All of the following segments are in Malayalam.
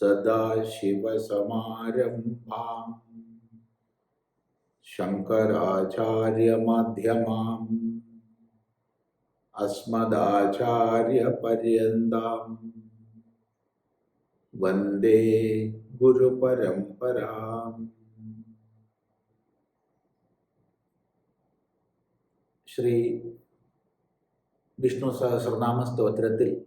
സദാശിവസമാരംഭാം ശങ്കരാചാര്യമധ്യമാം. അസ്മദാചാര്യപര്യന്താം. വന്ദേ ഗുരുപരമ്പരാം. ശ്രീ വിഷ്ണു സഹസ്രനാമ സ്തോത്രത്തിൽ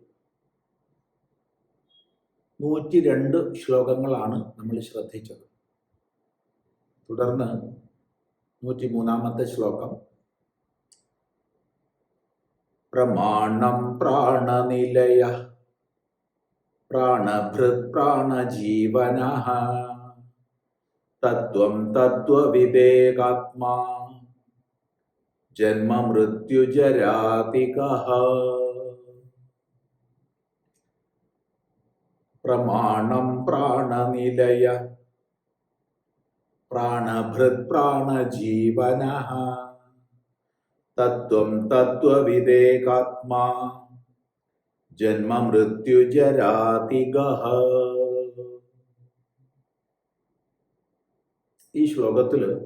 നൂറ്റി രണ്ട് ശ്ലോകങ്ങളാണ് നമ്മൾ ശ്രദ്ധിച്ചത്. തുടർന്ന് നൂറ്റി മൂന്നാമത്തെ ശ്ലോകം. പ്രമാണം പ്രാണനിലയ പ്രാണഭൃത് പ്രാണജീവന തത്വം തത്വവിവേകാത്മാ ജന്മമൃത്യുജരാതിക പ്രമാണം പ്രാണനിലയ പ്രാണഭൃത് പ്രാണജീവന. തത്വം തത്വവിവേകാത്മാ. ജന്മമൃത്യുജരാതിക. ഈ ശ്ലോകത്തിൽ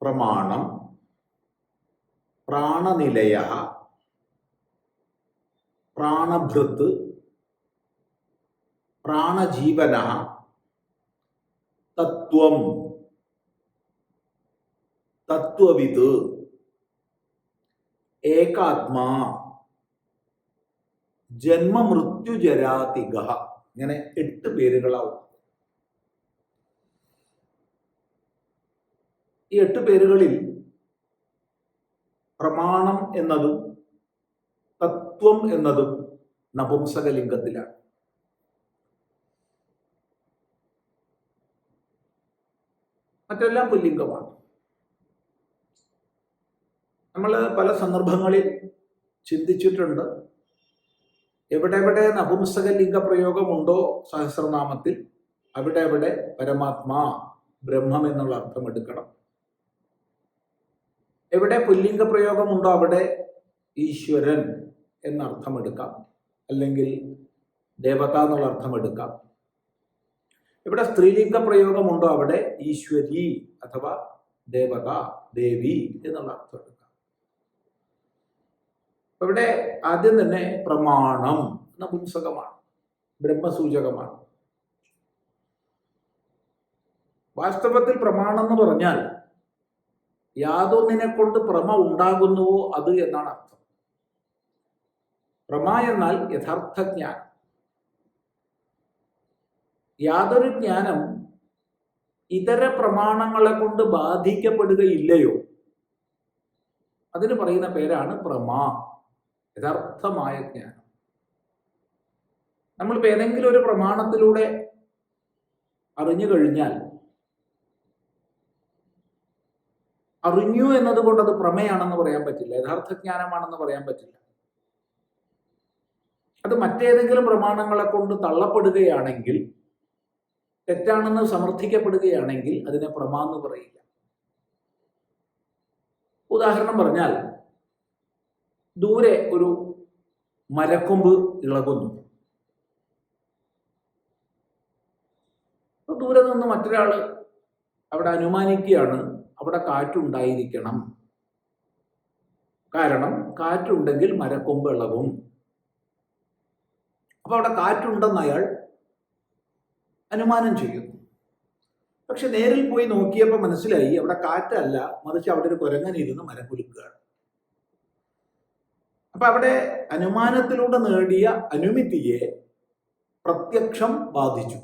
പ്രമാണം പ്രാണനിലയ പ്രാണഭൃത്ത് പ്രാണജീവന തത്വം തത്വവിത് ഏകാത്മാ ജന്മമൃത്യുജരാതിക ഇങ്ങനെ എട്ട് പേരുകളാവും. ഈ എട്ട് പേരുകളിൽ പ്രമാണം എന്നതും തത്വം എന്നതും നപുംസകലിംഗത്തിലാണ്. മറ്റെല്ലാം പുല്ലിംഗമാണ്. നമ്മൾ പല സന്ദർഭങ്ങളിൽ ചിന്തിച്ചിട്ടുണ്ട്. എവിടെ എവിടെ നപുംസകലിംഗ പ്രയോഗമുണ്ടോ സഹസ്രനാമത്തിൽ? അവിടെ അവിടെ പരമാത്മാ ബ്രഹ്മം എന്നുള്ള അർത്ഥം എടുക്കണം. എവിടെ പുല്ലിംഗ പ്രയോഗമുണ്ടോ അവിടെ ഈശ്വരൻ എന്ന അർത്ഥം എടുക്കാം. അല്ലെങ്കിൽ ദേവത എന്നുള്ള അർത്ഥം എടുക്കാം. ഇവിടെ സ്ത്രീലിംഗ പ്രയോഗമുണ്ടോ അവിടെ? ഈശ്വരി അഥവാ ദേവത ദേവി എന്നുള്ള അർത്ഥം ഇവിടെ ആദ്യം തന്നെ പ്രമാണം എന്ന പുംസകമാണ് ബ്രഹ്മസൂചകമാണ്. വാസ്തവത്തിൽ പ്രമാണം എന്ന് പറഞ്ഞാൽ യാതൊന്നിനെ കൊണ്ട് പ്രമ ഉണ്ടാകുന്നുവോ അത് എന്നാണ് അർത്ഥം. പ്രമ എന്നാൽ യഥാർത്ഥ ജ്ഞാനം. യാതൊരു ജ്ഞാനം ഇതര പ്രമാണങ്ങളെ കൊണ്ട് ബാധിക്കപ്പെടുകയില്ലയോ? അതിന് പറയുന്ന പേരാണ് പ്രമാ യഥാർത്ഥമായ ജ്ഞാനം. നമ്മളിപ്പോൾ ഏതെങ്കിലും ഒരു പ്രമാണത്തിലൂടെ അറിഞ്ഞു കഴിഞ്ഞാൽ അറിഞ്ഞു എന്നതുകൊണ്ട് അത് പ്രമേയാണെന്ന് പറയാൻ പറ്റില്ല യഥാർത്ഥ ജ്ഞാനമാണെന്ന് പറയാൻ പറ്റില്ല. അത് മറ്റേതെങ്കിലും പ്രമാണങ്ങളെ കൊണ്ട് തള്ളപ്പെടുകയാണെങ്കിൽ തെറ്റാണെന്ന് സമർത്ഥിക്കപ്പെടുകയാണെങ്കിൽ അതിനെ പ്രമാന്ന് പറയില്ല. ഉദാഹരണം പറഞ്ഞാൽ ദൂരെ ഒരു മരക്കൊമ്പ് ഇളകുന്നു. ദൂരെ നിന്ന് മറ്റൊരാൾ അവിടെ അനുമാനിക്കുകയാണ് അവിടെ കാറ്റുണ്ടായിരിക്കണം. കാരണം കാറ്റുണ്ടെങ്കിൽ മരക്കൊമ്പ് ഇളകും. അപ്പൊ അവിടെ കാറ്റുണ്ടെന്ന് അയാൾ അനുമാനം ചെയ്യുന്നു പക്ഷെ നേരിൽ പോയി നോക്കിയപ്പോൾ മനസ്സിലായി അവിടെ കാറ്റല്ല മറിച്ച് അവിടെ ഒരു കുരങ്ങനിരുന്ന് മരം കുലുക്കുകയാണ്. അപ്പൊ അവിടെ അനുമാനത്തിലൂടെ നേടിയ അനുമിതിയെ പ്രത്യക്ഷം ബാധിച്ചു.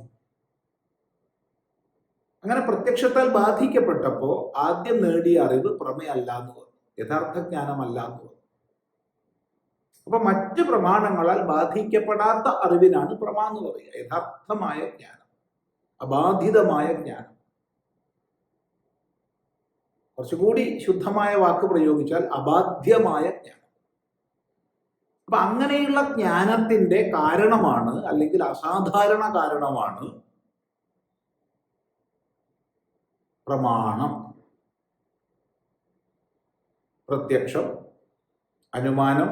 അങ്ങനെ പ്രത്യക്ഷത്താൽ ബാധിക്കപ്പെട്ടപ്പോൾ ആദ്യം നേടിയ അറിവ് പ്രമേയല്ല എന്ന് പറഞ്ഞു യഥാർത്ഥ ജ്ഞാനമല്ല എന്ന് പറഞ്ഞു അപ്പൊ മറ്റ് പ്രമാണങ്ങളാൽ ബാധിക്കപ്പെടാത്ത അറിവിനാണ് പ്രമാ എന്ന് പറയുക യഥാർത്ഥമായ ജ്ഞാനം. അബാധിതമായ ജ്ഞാനം. കുറച്ചുകൂടി ശുദ്ധമായ വാക്ക് പ്രയോഗിച്ചാൽ അബാധ്യമായ ജ്ഞാനം. അപ്പൊ അങ്ങനെയുള്ള ജ്ഞാനത്തിന്റെ കാരണമാണ് അല്ലെങ്കിൽ അസാധാരണ കാരണമാണ് പ്രമാണം പ്രത്യക്ഷം അനുമാനം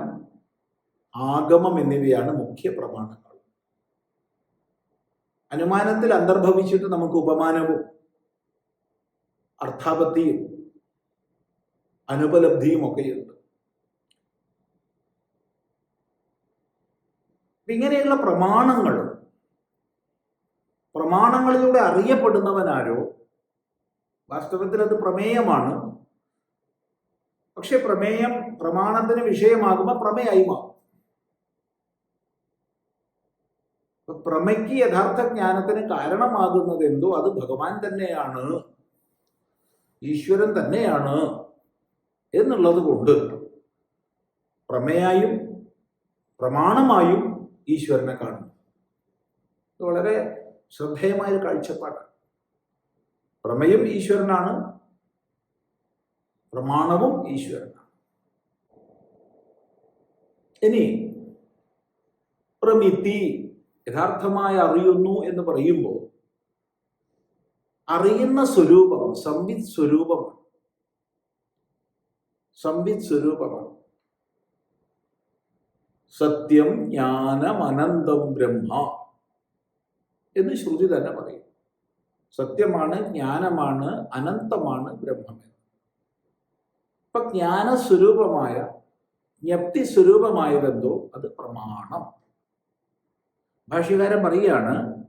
ആഗമം എന്നിവയാണ് മുഖ്യ പ്രമാണങ്ങൾ. അനുമാനത്തിൽ അന്തർഭവിച്ചിട്ട് നമുക്ക് ഉപമാനവും അർത്ഥാപത്തിയും അനുപലബ്ധിയും ഒക്കെയുണ്ട്. ഇങ്ങനെയുള്ള പ്രമാണങ്ങൾ പ്രമാണങ്ങളിലൂടെ അറിയപ്പെടുന്നവനാരോ? വാസ്തവത്തിൽ അത് പ്രമേയമാണ്. പക്ഷെ പ്രമേയം പ്രമാണത്തിന് വിഷയമാകുമ്പോൾ പ്രമേയമായി അപ്പൊ പ്രമയ്ക്ക് യഥാർത്ഥ ജ്ഞാനത്തിന് കാരണമാകുന്നത് എന്തോ അത് ഭഗവാൻ തന്നെയാണ്. ഈശ്വരൻ തന്നെയാണ് എന്നുള്ളത് കൊണ്ട് പ്രമേയായും പ്രമാണമായും ഈശ്വരനെ കാണുന്നു. ഇത് വളരെ ശ്രദ്ധേയമായ ഒരു കാഴ്ചപ്പാടാണ്. പ്രമേയം ഈശ്വരനാണ് പ്രമാണവും ഈശ്വരനാണ്. ഇനി പ്രമിതി യഥാർത്ഥമായി അറിയുന്നു എന്ന് പറയുമ്പോൾ അറിയുന്ന സ്വരൂപം സംവിത് സ്വരൂപമാണ്. സംവിത് സ്വരൂപമാണ്. സത്യം ജ്ഞാനം അനന്തം ബ്രഹ്മ എന്ന് ശ്രുതി തന്നെ പറയും. സത്യമാണ് ജ്ഞാനമാണ് അനന്തമാണ് ബ്രഹ്മം ഇപ്പൊ ജ്ഞാനസ്വരൂപമായ ജ്ഞപ്തി സ്വരൂപമായതെന്തോ അത് പ്രമാണം. ഭാഷ്യകാരൻ പറയുകയാണ്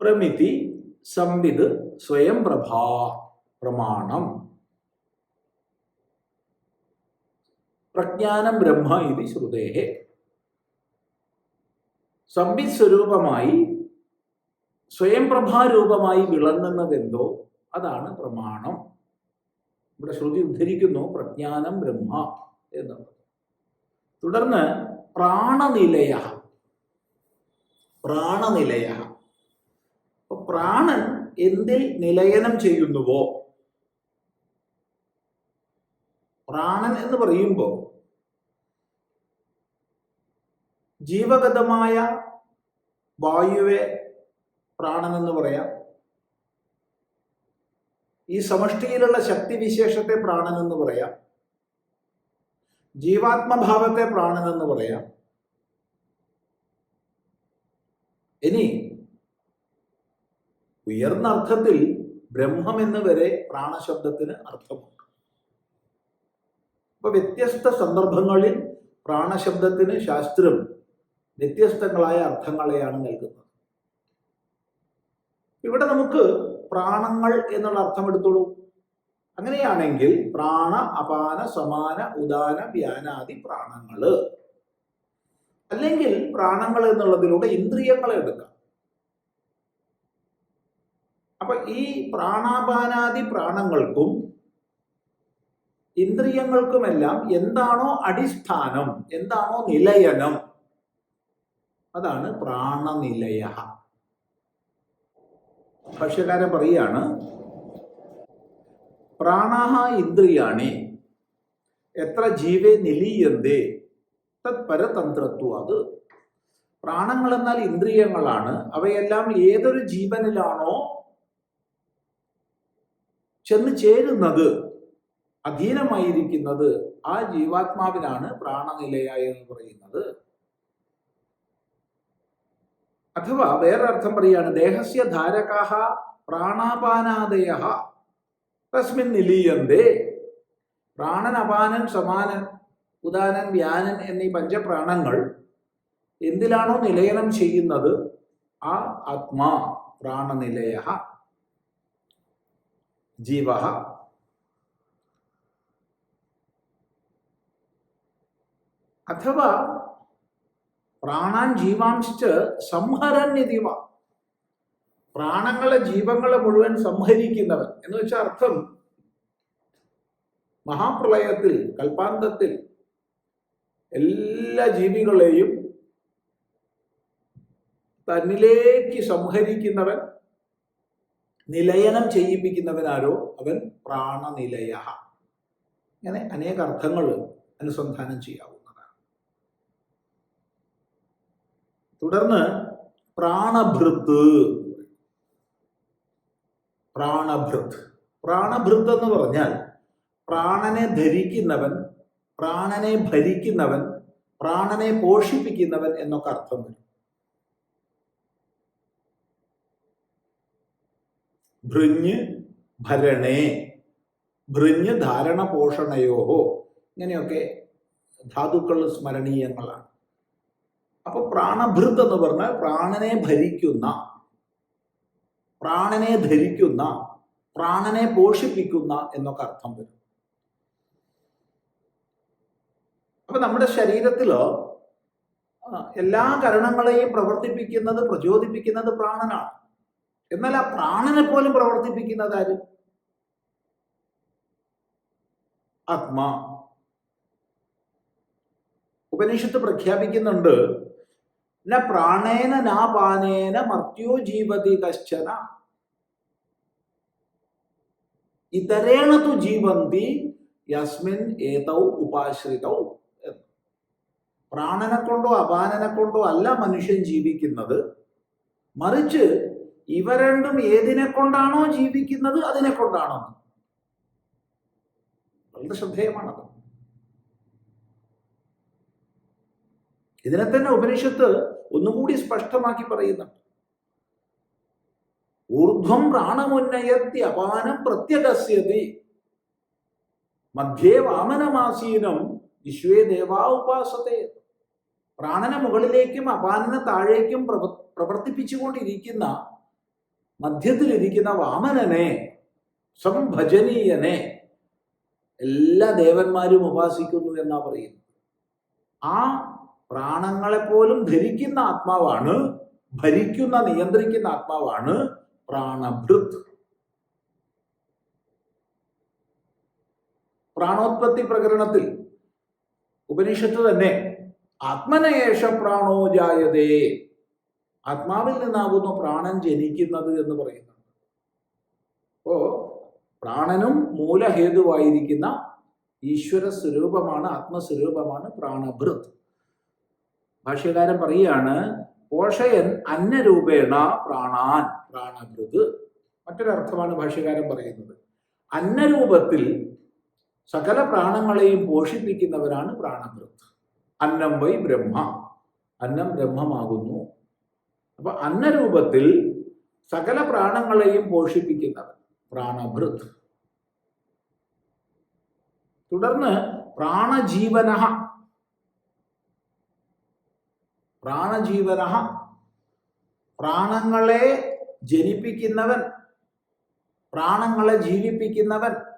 പ്രമിതി സംവിത് സ്വയം പ്രഭാ പ്രമാണം. പ്രജ്ഞാനം ബ്രഹ്മ ഇത് ശ്രുതേഹെ. സംവിത് സ്വരൂപമായി സ്വയം പ്രഭാരൂപമായി വിളങ്ങുന്നതെന്തോ അതാണ് പ്രമാണം. ഇവിടെ ശ്രുതി ഉദ്ധരിക്കുന്നു പ്രജ്ഞാനം ബ്രഹ്മ എന്നുള്ളത്. തുടർന്ന് പ്രാണനിലയ പ്രാണനിലയ അപ്പൊ പ്രാണൻ എന്തിൽ നിലയനം ചെയ്യുന്നുവോ? പ്രാണൻ എന്ന് പറയുമ്പോൾ ജീവഗതമായ വായുവെ പ്രാണൻ എന്ന് പറയാം. ഈ സമഷ്ടിയിലുള്ള ശക്തിവിശേഷത്തെ പ്രാണൻ എന്ന് പറയാം. ജീവാത്മഭാവത്തെ പ്രാണൻ എന്ന് പറയാം. ഇനി ഉയർന്ന അർത്ഥത്തിൽ ബ്രഹ്മം എന്ന് വരെ പ്രാണശബ്ദത്തിന് അർത്ഥമുണ്ട്. അപ്പൊ വ്യത്യസ്ത സന്ദർഭങ്ങളിൽ പ്രാണശബ്ദത്തിന് ശാസ്ത്രം വ്യത്യസ്തങ്ങളായ അർത്ഥങ്ങളെയാണ് നൽകുന്നത്. ഇവിടെ നമുക്ക് പ്രാണങ്ങൾ എന്നുള്ള അർത്ഥം എടുത്തോളൂ. അങ്ങനെയാണെങ്കിൽ പ്രാണ അപാന സമാന ഉദാന വ്യാനാദി പ്രാണങ്ങൾ. അല്ലെങ്കിൽ പ്രാണങ്ങൾ എന്നുള്ളതിലൂടെ ഇന്ദ്രിയങ്ങളെ എടുക്കാം. അപ്പൊ ഈ പ്രാണാപാനാദി പ്രാണങ്ങൾക്കും ഇന്ദ്രിയങ്ങൾക്കുമെല്ലാം എന്താണോ അടിസ്ഥാനം എന്താണോ നിലയനം. അതാണ് പ്രാണനിലയ ഭാഷ്യകാരൻ പറയാണ് പ്രാണ ഇന്ദ്രിയാണി എത്ര ജീവേ നിലീയന്തേ. തത് പരതന്ത്രത്വം അത്. പ്രാണങ്ങൾ എന്നാൽ ഇന്ദ്രിയങ്ങളാണ്. അവയെല്ലാം ഏതൊരു ജീവനിലാണോ ചെന്ന് ചേരുന്നത് അധീനമായിരിക്കുന്നത് ആ ജീവാത്മാവിനാണ് പ്രാണനിലയ എന്ന് പറയുന്നത്. അഥവാ വേറൊരർത്ഥം പറയാണ് ദേഹസ്യ ധാരകാഹ പ്രാണാപാനാദയ തസ്മിൻ നിലീയന്തേ. പ്രാണനപാനൻ സമാനൻ ഉദാനൻ വ്യാനൻ എന്നീ പഞ്ചപ്രാണങ്ങൾ എന്തിലാണോ നിലയനം ചെയ്യുന്നത്? ആ ആത്മാ പ്രാണനിലയ ജീവ അഥവാ പ്രാണാൻ ജീവാംശിച്ച് സംഹരന്യതിവ പ്രാണങ്ങളെ ജീവങ്ങളെ മുഴുവൻ സംഹരിക്കുന്നവൻ. എന്ന് വെച്ച അർത്ഥം മഹാപ്രളയത്തിൽ കൽപ്പാന്തത്തിൽ എല്ലാ ജീവികളെയും തന്നിലേക്ക് സംഹരിക്കുന്നവൻ നിലയനം ചെയ്യിപ്പിക്കുന്നവനാരോ അവൻ പ്രാണനിലയ ഇങ്ങനെ അനേക അർത്ഥങ്ങൾ അനുസന്ധാനം ചെയ്യാവുന്നതാണ്. തുടർന്ന് പ്രാണഭൃത്ത് പ്രാണഭൃത് പ്രാണഭൃത് എന്ന് പറഞ്ഞാൽ പ്രാണനെ ധരിക്കുന്നവൻ പ്രാണനെ ഭരിക്കുന്നവൻ പ്രാണനെ പോഷിപ്പിക്കുന്നവൻ എന്നൊക്കെ അർത്ഥം വരും. ഭൃഞ്ഞ് ഭരണേ ഭൃഞ്ഞ് ധാരണ പോഷണയോഹോ ഇങ്ങനെയൊക്കെ ധാതുക്കൾ സ്മരണീയങ്ങളാണ്. അപ്പൊ പ്രാണഭൃത് എന്ന് പറഞ്ഞാൽ പ്രാണനെ ഭരിക്കുന്ന പ്രാണനെ ധരിക്കുന്ന പ്രാണനെ പോഷിപ്പിക്കുന്ന എന്നൊക്കെ അർത്ഥം വരും. അപ്പൊ നമ്മുടെ ശരീരത്തിലോ എല്ലാ കരണങ്ങളെയും പ്രവർത്തിപ്പിക്കുന്നത് പ്രചോദിപ്പിക്കുന്നത് പ്രാണനാണ്. എന്നാൽ ആ പ്രാണനെ പോലും പ്രവർത്തിപ്പിക്കുന്നത് ആര്? ആത്മാ. ഉപനിഷത്ത് പ്രഖ്യാപിക്കുന്നുണ്ട് ന പ്രാണേന നാ പാനേന മർത്യോ ജീവതി കശ്ചന ഇതരേണ തു ജീവന്തി യസ്മിൻ ഏതൗ ഉപാശ്രിതൗ. പ്രാണനെ കൊണ്ടോ അപാനനെ കൊണ്ടോ അല്ല മനുഷ്യൻ ജീവിക്കുന്നത്. മറിച്ച് ഇവ രണ്ടും ഏതിനെ കൊണ്ടാണോ ജീവിക്കുന്നത്? അതിനെ കൊണ്ടാണോ? വളരെ ശ്രദ്ധേയമാണത്. ഇതിനെ തന്നെ ഉപനിഷത്ത് ഒന്നുകൂടി സ്പഷ്ടമാക്കി പറയുന്നുണ്ട്. ഊർധ്വം പ്രാണമുന്നയത്തി അപാനം പ്രത്യകസ്യതി മധ്യേ വാമനമാസീനം വിശ്വേ ദേവാ ഉപാസത്തെ. പ്രാണന മുകളിലേക്കും അപാനന താഴേക്കും പ്രവ പ്രവർത്തിപ്പിച്ചുകൊണ്ടിരിക്കുന്ന മധ്യത്തിലിരിക്കുന്ന വാമനനെ സംഭജനീയനെ എല്ലാ ദേവന്മാരും ഉപാസിക്കുന്നു എന്നാ പറയുന്നത്. ആ പ്രാണങ്ങളെ പോലും ധരിക്കുന്ന ആത്മാവാണ് ഭരിക്കുന്ന നിയന്ത്രിക്കുന്ന ആത്മാവാണ് പ്രാണഭൃത്. പ്രാണോത്പത്തി പ്രകരണത്തിൽ ഉപനിഷത്ത് തന്നെ ആത്മനയേഷ പ്രാണോ ജായതേ? ആത്മാവിൽ നിന്നാകുന്നു പ്രാണൻ ജനിക്കുന്നത് എന്ന് പറയുന്നുണ്ട്. അപ്പോ പ്രാണനും മൂലഹേതുവായിരിക്കുന്ന ഈശ്വര സ്വരൂപമാണ് ആത്മസ്വരൂപമാണ് പ്രാണഭൃത്. ഭാഷ്യകാരൻ പറയുകയാണ് പോഷയൻ അന്നരൂപേണ പ്രാണാൻ പ്രാണഭൃത്. മറ്റൊരർത്ഥമാണ് ഭാഷ്യകാരൻ പറയുന്നത്. അന്നരൂപത്തിൽ സകല പ്രാണങ്ങളെയും പോഷിപ്പിക്കുന്നവരാണ് പ്രാണഭൃത്. അന്നം വൈ ബ്രഹ്മ. അന്നം ബ്രഹ്മമാകുന്നു. അപ്പൊ അന്നരൂപത്തിൽ സകല പ്രാണങ്ങളെയും പോഷിപ്പിക്കുന്നവൻ പ്രാണഭൃത്. തുടർന്ന് പ്രാണജീവന പ്രാണജീവന പ്രാണങ്ങളെ ജനിപ്പിക്കുന്നവൻ. പ്രാണങ്ങളെ ജീവിപ്പിക്കുന്നവൻ.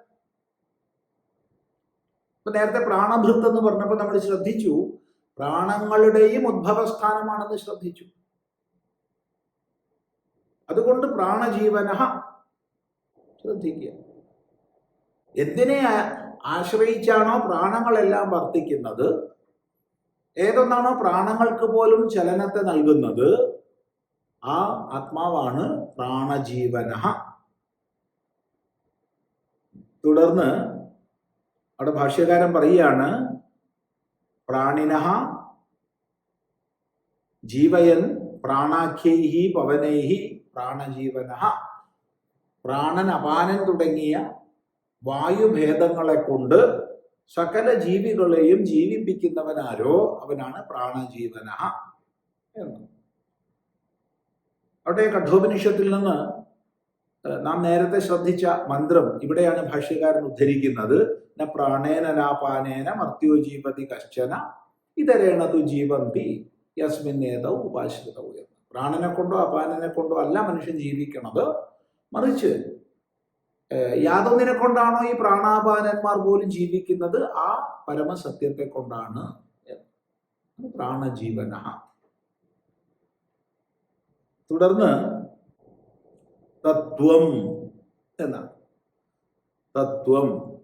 ഇപ്പൊ നേരത്തെ പ്രാണഭൃത്ത് എന്ന് പറഞ്ഞപ്പോൾ നമ്മൾ ശ്രദ്ധിച്ചു. പ്രാണങ്ങളുടെയും ഉദ്ഭവസ്ഥാനമാണെന്ന് ശ്രദ്ധിച്ചു. അതുകൊണ്ട് പ്രാണജീവന ശ്രദ്ധിക്കുക. എന്തിനെ ആശ്രയിച്ചാണോ പ്രാണങ്ങളെല്ലാം വർത്തിക്കുന്നത്? ഏതൊന്നാണോ പ്രാണങ്ങൾക്ക് പോലും ചലനത്തെ നൽകുന്നത്? ആ ആത്മാവാണ് പ്രാണജീവന തുടർന്ന് അവിടെ ഭാഷ്യകാരൻ പറയുകയാണ് പ്രാണിന ജീവയൻ പ്രാണാഖ്യൈഹി പവനൈഹി പ്രാണജീവന പ്രാണൻ അപാനൻ തുടങ്ങിയ വായുഭേദങ്ങളെ കൊണ്ട് സകല ജീവികളെയും ജീവിപ്പിക്കുന്നവനാരോ? അവനാണ് പ്രാണജീവന എന്ന്. അവിടെ കഠോപനിഷത്തിൽ നിന്ന് നാം നേരത്തെ ശ്രദ്ധിച്ച മന്ത്രം ഇവിടെയാണ് ഭാഷ്യകാരൻ ഉദ്ധരിക്കുന്നത്. ന പ്രാണേന നാപാനേന മർത്യോ ജീവതി കശ്ചന ഇതരേണ തു ജീവന്തി യസ്മിന്നേതൗ ഉപാശ്രിതവും എന്ന്. പ്രാണനെ കൊണ്ടോ അപാനനെ കൊണ്ടോ അല്ല മനുഷ്യൻ ജീവിക്കണത്. മറിച്ച് യാതൊന്നിനെ കൊണ്ടാണോ ഈ പ്രാണാപാനന്മാർ പോലും ജീവിക്കുന്നത്? ആ പരമസത്യത്തെ കൊണ്ടാണ്. പ്രാണജീവന തുടർന്ന് തത്വം എന്നാണ് തത്വം.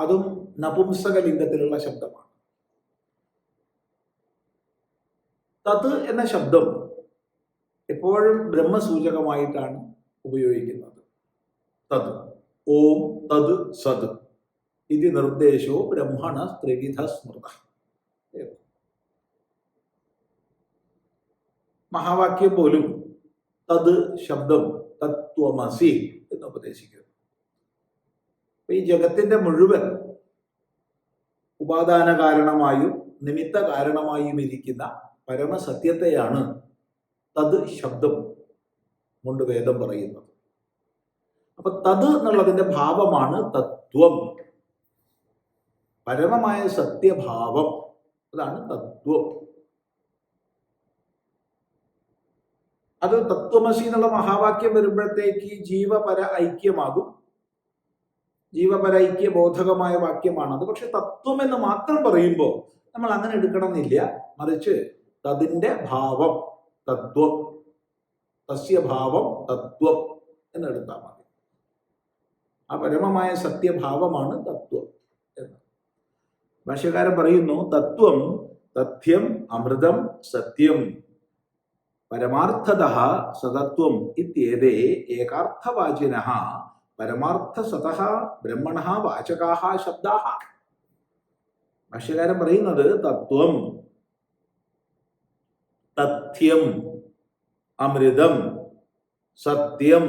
അതും നപുംസക ലിംഗത്തിലുള്ള ശബ്ദമാണ്. തത് എന്ന ശബ്ദം എപ്പോഴും ബ്രഹ്മസൂചകമായിട്ടാണ് ഉപയോഗിക്കുന്നത്. തത്. ഓം തത് സത്. ഇത് നിർദ്ദേശോ ബ്രഹ്മണ ത്രിവിധ സ്മൃത. മഹാവാക്യം പോലും തത് ശബ്ദം തത്വമസി എന്ന് ഉപദേശിക്കുന്നു. ഈ ജഗത്തിന്റെ മുഴുവൻ ഉപാദാന കാരണമായും നിമിത്ത കാരണമായും ഇരിക്കുന്ന പരമസത്യത്തെയാണ് തത് ശബ്ദം കൊണ്ട് വേദം പറയുന്നത്. അപ്പൊ തത് എന്നുള്ളതിന്റെ ഭാവമാണ് തത്വം. പരമമായ സത്യഭാവം. അതാണ് തത്വം. അത് തത്വമസി എന്നുള്ള മഹാവാക്യം വരുമ്പോഴത്തേക്ക് ജീവപര ഐക്യമാകും. ജീവപര ഐക്യ ബോധകമായ വാക്യമാണ് അത്. പക്ഷെ തത്വം എന്ന് മാത്രം പറയുമ്പോൾ നമ്മൾ അങ്ങനെ എടുക്കണമെന്നില്ല. മറിച്ച് തതിന്റെ ഭാവം തത്വം സസ്യഭാവം തത്വം എന്നെടുത്താൽ മതി. ആ പരമമായ സത്യഭാവമാണ് തത്വം എന്ന്. ഭാഷ്യകാരൻ പറയുന്നു തത്വം തഥ്യം അമൃതം സത്യം. പരമാർത്ഥത സതത്വം ഇത്യേതേ ഏകാർത്ഥവാചിന. പരമാർത്ഥസത ബ്രഹ്മണ വാചകാ ശബ്ദാ. ഭാഷ്യകാരൻ പറയുന്നത് തത്വം തഥ്യം അമൃതം സത്യം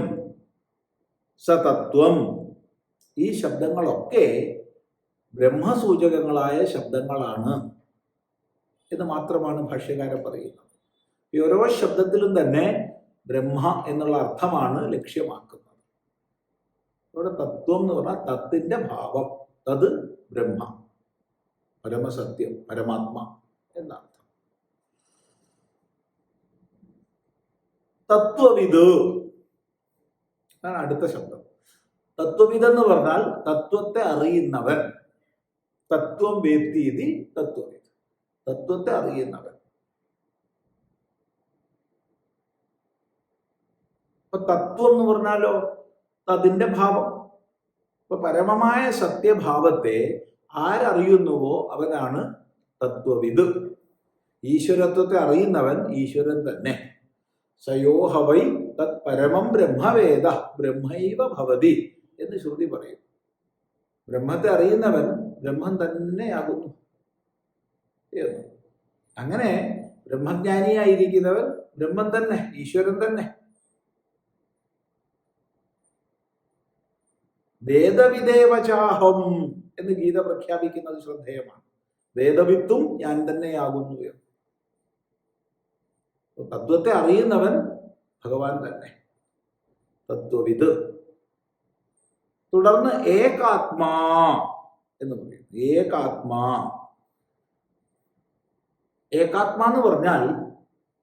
സതത്വം. ഈ ശബ്ദങ്ങളൊക്കെ ബ്രഹ്മസൂചകങ്ങളായ ശബ്ദങ്ങളാണ് എന്ന് മാത്രമാണ് ഭാഷ്യകാരൻ പറയുന്നത്. ഈ ഓരോ ശബ്ദത്തിലും തന്നെ ബ്രഹ്മ എന്നുള്ള അർത്ഥമാണ് ലക്ഷ്യമാക്കുന്നത്. ഇവിടെ തത്വം എന്ന് പറഞ്ഞാൽ തത്തിന്റെ ഭാവം തത് ബ്രഹ്മ. പരമസത്യം പരമാത്മ എന്നാണ് തത്വവിത് അടുത്ത ശബ്ദം. തത്വവിത് എന്ന് പറഞ്ഞാൽ തത്വത്തെ അറിയുന്നവൻ. തത്വം വേത്തി തത്വവിത് തത്വത്തെ അറിയുന്നവൻ. ഇപ്പൊ തത്വം എന്ന് പറഞ്ഞാലോ? അതിന്റെ ഭാവം. ഇപ്പൊ പരമമായ സത്യഭാവത്തെ ആരറിയുന്നുവോ അവനാണ് തത്വവിത് ഈശ്വരത്വത്തെ അറിയുന്നവൻ ഈശ്വരൻ തന്നെ. സയോഹവൈ തത് പരമം ബ്രഹ്മവേദ ബ്രഹ്മൈവ ഭവതി എന്ന് ശ്രുതി പറയും. ബ്രഹ്മത്തെ അറിയുന്നവൻ ബ്രഹ്മം തന്നെയാകുന്നു. അങ്ങനെ ബ്രഹ്മജ്ഞാനിയായിരിക്കുന്നവൻ ബ്രഹ്മം തന്നെ ഈശ്വരൻ തന്നെ. വേദവിദേവചാഹം എന്ന് ഗീത പ്രഖ്യാപിക്കുന്നത് ശ്രദ്ധേയമാണ്. വേദവിത്തും ഞാൻ തന്നെയാകുന്നു എന്ന്. തത്വത്തെ അറിയുന്നവൻ ഭഗവാൻ തന്നെ. തത്വവിത്. തുടർന്ന് ഏകാത്മാ എന്ന് പറയും ഏകാത്മാ. ഏകാത്മാ എന്ന് പറഞ്ഞാൽ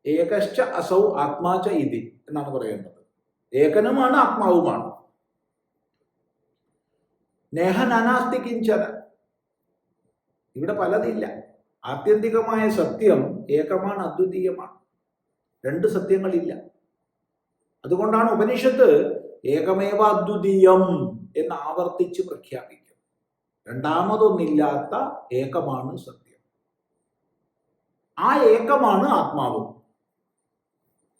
ഏകശ്ച അസൗ ആത്മാച ഇതി എന്നാണ് പറയേണ്ടത്. ഏകനുമാണ് ആത്മാവുമാണ്. നേഹനാനാസ്തി കിഞ്ചന ഇവിടെ പലതില്ല. ആത്യന്തികമായ സത്യം ഏകമാണ് അദ്വിതീയമാണ്. രണ്ട് സത്യങ്ങളില്ല. അതുകൊണ്ടാണ് ഉപനിഷത്ത് ഏകമേവ അദ്വിതീയം എന്ന് ആവർത്തിച്ച് പ്രഖ്യാപിക്കും. രണ്ടാമതൊന്നില്ലാത്ത ഏകമാണ് സത്യം. ആ ഏകമാണ് ആത്മാവ്.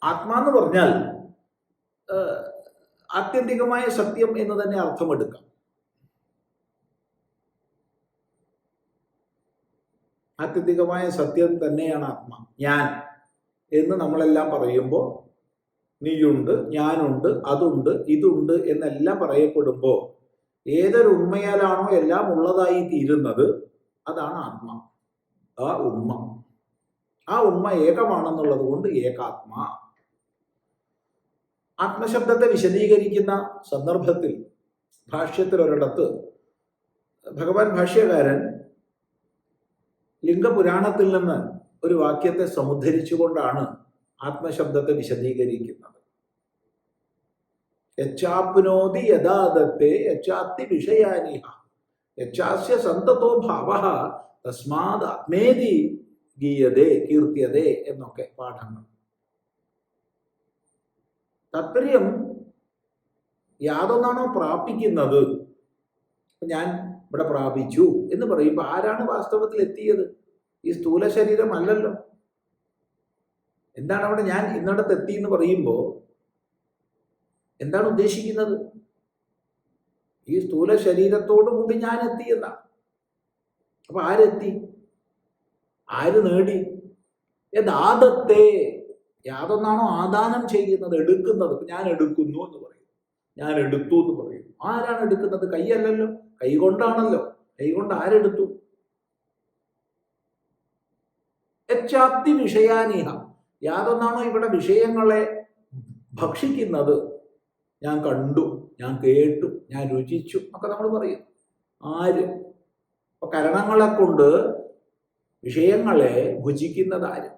ആത്മാന്ന് പറഞ്ഞാൽ ആത്യന്തികമായ സത്യം എന്ന് തന്നെ അർത്ഥമെടുക്കാം. ആത്യന്തികമായ സത്യം തന്നെയാണ് ആത്മ. ഞാൻ എന്ന് നമ്മളെല്ലാം പറയുമ്പോൾ നീയുണ്ട് ഞാനുണ്ട് അതുണ്ട് ഇതുണ്ട് എന്നെല്ലാം പറയപ്പെടുമ്പോൾ ഏതൊരു ഉണ്മയാലാണോ എല്ലാം ഉള്ളതായി തീരുന്നത് അതാണ് ആത്മ. ആ ഉമ്മ. ആ ഉമ്മ ഏകമാണെന്നുള്ളത് കൊണ്ട് ഏകാത്മ. ആത്മശബ്ദത്തെ വിശദീകരിക്കുന്ന സന്ദർഭത്തിൽ ഭാഷ്യത്തിൽ ഒരിടത്ത് ഭഗവാൻ ഭാഷ്യകാരൻ ലിംഗപുരാണത്തിൽ നിന്ന് ഒരു വാക്യത്തെ സമുദ്ധരിച്ചുകൊണ്ടാണ് ആത്മശബ്ദത്തെ വിശദീകരിക്കുന്നത്. യച്ചാപ്നോതി യഥാദത്തെ യച്ചാത്തി വിഷയാനിഹ. യച്ചാസ്യ സന്തതോ ഭാവ തസ്മാത് ആത്മേതി ഗീയതേ കീർത്തിയതേ എന്നൊക്കെ പാഠങ്ങൾ. താത്പര്യം യാതൊന്നാണോ പ്രാപിക്കുന്നത്? ഞാൻ ഇവിടെ പ്രാപിച്ചു എന്ന് പറയുമ്പോൾ ആരാണ് വാസ്തവത്തിൽ എത്തിയത്? ഈ സ്ഥൂല ശരീരം അല്ലല്ലോ. എന്താണ് അവിടെ ഞാൻ ഇന്നിടത്ത് എത്തി എന്ന് പറയുമ്പോൾ എന്താണ് ഉദ്ദേശിക്കുന്നത്? ഈ സ്ഥൂല ശരീരത്തോടു കൂടി ഞാൻ എത്തി എന്നാണ് അപ്പൊ ആരെത്തി? ആര് നേടി? യഥാദത്തെ യാതൊന്നാണോ ആദാനം ചെയ്യുന്നത് എടുക്കുന്നത്? ഞാൻ എടുക്കുന്നു എന്ന് പറയും. ഞാൻ എടുത്തു എന്ന് പറയും. ആരാണ് എടുക്കുന്നത്? കൈയല്ലല്ലോ കൈ കൈകൊണ്ട് ആരെടുത്തു യച്ചാപ്തി വിഷയാനിഹ യാതൊന്നാണോ ഇവിടെ വിഷയങ്ങളെ ഭക്ഷിക്കുന്നത്? ഞാൻ കണ്ടു ഞാൻ കേട്ടു ഞാൻ രുചിച്ചു ഒക്കെ നമ്മൾ പറയും. ആര്? അപ്പൊ കരണങ്ങളെ കൊണ്ട് വിഷയങ്ങളെ ഭുജിക്കുന്നത് ആര്?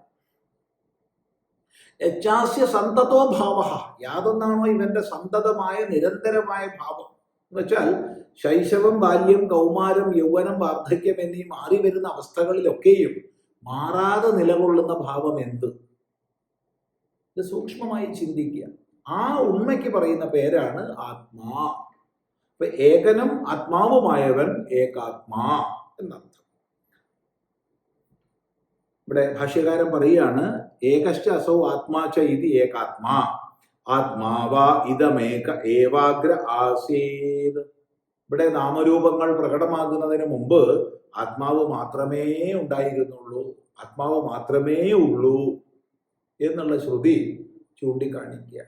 യച്ചാസ്യ സന്തതോ ഭാവ. യാതൊന്നാണോ ഇവന്റെ സന്തതമായ നിരന്തരമായ ഭാവം? എന്ന് വെച്ചാൽ ശൈശവം ബാല്യം കൗമാരം യൗവനം വാർദ്ധക്യം എന്നീ മാറി വരുന്ന അവസ്ഥകളിലൊക്കെയും മാറാതെ നിലകൊള്ളുന്ന ഭാവം എന്ത്? ഇത് സൂക്ഷ്മമായി ചിന്തിക്കുക. ആ ഉണ്മയ്ക്ക് പറയുന്ന പേരാണ് ആത്മാ. അപ്പൊ ഏകനും ആത്മാവുമായവൻ ഏകാത്മാ എന്നർത്ഥം. ഇവിടെ ഭാഷ്യകാരൻ പറയുകയാണ് ഏകശ്ച അസൗ ആത്മാ ഇത് ഏകാത്മാ. ആത്മാവ ഇതമേക ഏവാഗ്ര ആസേത്. ഇവിടെ നാമരൂപങ്ങൾ പ്രകടമാകുന്നതിന് മുമ്പ് ആത്മാവ് മാത്രമേ ഉണ്ടായിരുന്നുള്ളൂ. ആത്മാവ് മാത്രമേ ഉള്ളൂ എന്നുള്ള ശ്രുതി ചൂണ്ടിക്കാണിക്കുക.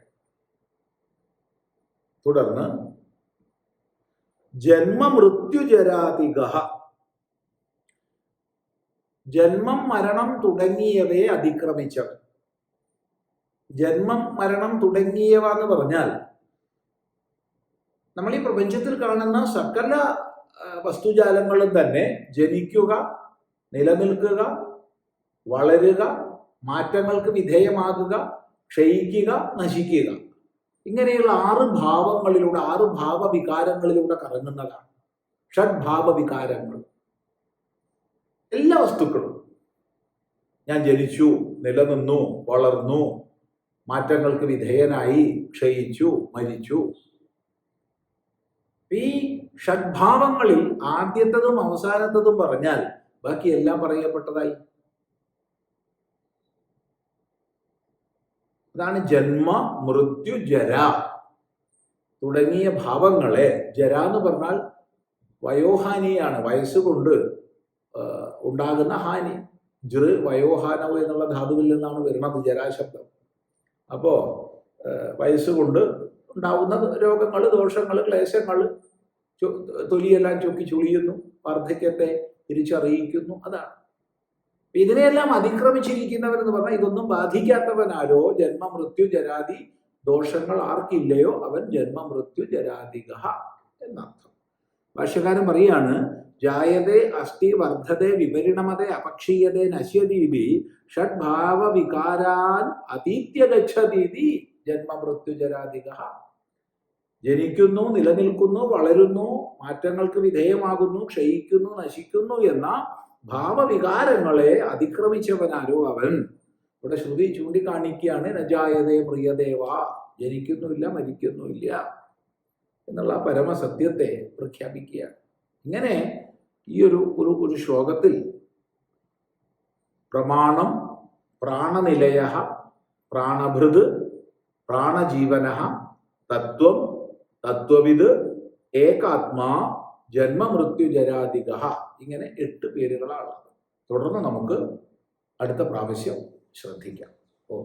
തുടർന്ന് ജന്മമൃത്യുജരാതിക ജന്മം മരണം തുടങ്ങിയവയെ അതിക്രമിച്ചവൻ. ജന്മം മരണം തുടങ്ങിയവ എന്ന് പറഞ്ഞാൽ നമ്മൾ ഈ പ്രപഞ്ചത്തിൽ കാണുന്ന സകല വസ്തുജാലങ്ങളും തന്നെ ജനിക്കുക നിലനിൽക്കുക വളരുക മാറ്റങ്ങൾക്ക് വിധേയമാകുക ക്ഷയിക്കുക നശിക്കുക. ഇങ്ങനെയുള്ള ആറ് ഭാവങ്ങളിലൂടെ ആറ് ഭാവവികാരങ്ങളിലൂടെ കറങ്ങുന്നതാണ്. ഷഡ്ഭാവ വികാരങ്ങൾ എല്ലാ വസ്തുക്കളും. ഞാൻ ജനിച്ചു നിലനിന്നു വളർന്നു മാറ്റങ്ങൾക്ക് വിധേയനായി ക്ഷയിച്ചു മരിച്ചു. ഈ ഷഡ്ഭാവങ്ങളിൽ ആദ്യത്തതും അവസാനത്തതും പറഞ്ഞാൽ ബാക്കി എല്ലാം പറയപ്പെട്ടതായി. അതാണ് ജന്മ മൃത്യു ജര. തുടങ്ങിയ ഭാവങ്ങളെ ജര എന്ന് പറഞ്ഞാൽ വയോഹാനിയാണ് വയസ്സുകൊണ്ട് ഉണ്ടാകുന്ന ഹാനി. ജൃ വയോഹാനവ് എന്നുള്ള ധാതുവിൽ നിന്നാണ് വരുന്നത് ജരാശബ്ദം. അപ്പോ വയസ്സുകൊണ്ട് ഉണ്ടാവുന്ന രോഗങ്ങൾ ദോഷങ്ങൾ ക്ലേശങ്ങൾ തൊലിയെല്ലാം ചൊക്കി ചുളിയുന്നു വാർദ്ധക്യത്തെ തിരിച്ചറിയിക്കുന്നു അതാണ്. ഇതിനെയെല്ലാം അതിക്രമിച്ചിരിക്കുന്നവർ എന്ന് പറഞ്ഞാൽ ഇതൊന്നും ബാധിക്കാത്തവനാരോ? ജന്മ മൃത്യു ജരാതി ദോഷങ്ങൾ ആർക്കില്ലയോ? അവൻ ജന്മ മൃത്യു ജരാതിക എന്നർത്ഥം. ഭാഷ്യകാരൻ പറയാണ് ജായതേ അസ്ഥി വർദ്ധതേ വിപരിണമതേ അപക്ഷീയതേ നശ്യതീതി ഷഡ്ഭാവ വികാരാൻ അതീത്യ ഗച്ഛതീതി ജന്മ മൃത്യു ജരാതിക ജനിക്കുന്നു നിലനിൽക്കുന്നു വളരുന്നു മാറ്റങ്ങൾക്ക് വിധേയമാകുന്നു ക്ഷയിക്കുന്നു നശിക്കുന്നു എന്ന ഭാവവികാരങ്ങളെ അതിക്രമിച്ചവനാരോ അവൻ? ഇവിടെ ശ്രുതി ചൂണ്ടിക്കാണിക്കുകയാണ് നജായതേ പ്രിയദേവ ജനിക്കുന്നുമില്ല മരിക്കുന്നുമില്ല എന്നുള്ള പരമസത്യത്തെ പ്രഖ്യാപിക്കുകയാണ്. ഇങ്ങനെ ഈ ഒരു ഒരു ഒരു ശ്ലോകത്തിൽ പ്രമാണം പ്രാണനിലയ പ്രാണഭൃത് പ്രാണജീവന തത്വം തത്വവിത് ഏകാത്മാ ജന്മമൃത്യുജരാധിക ഇങ്ങനെ എട്ട് പേരുകളാണ്. തുടർന്ന് നമുക്ക് അടുത്ത പ്രാവശ്യം ശ്രദ്ധിക്കാം. ഓ.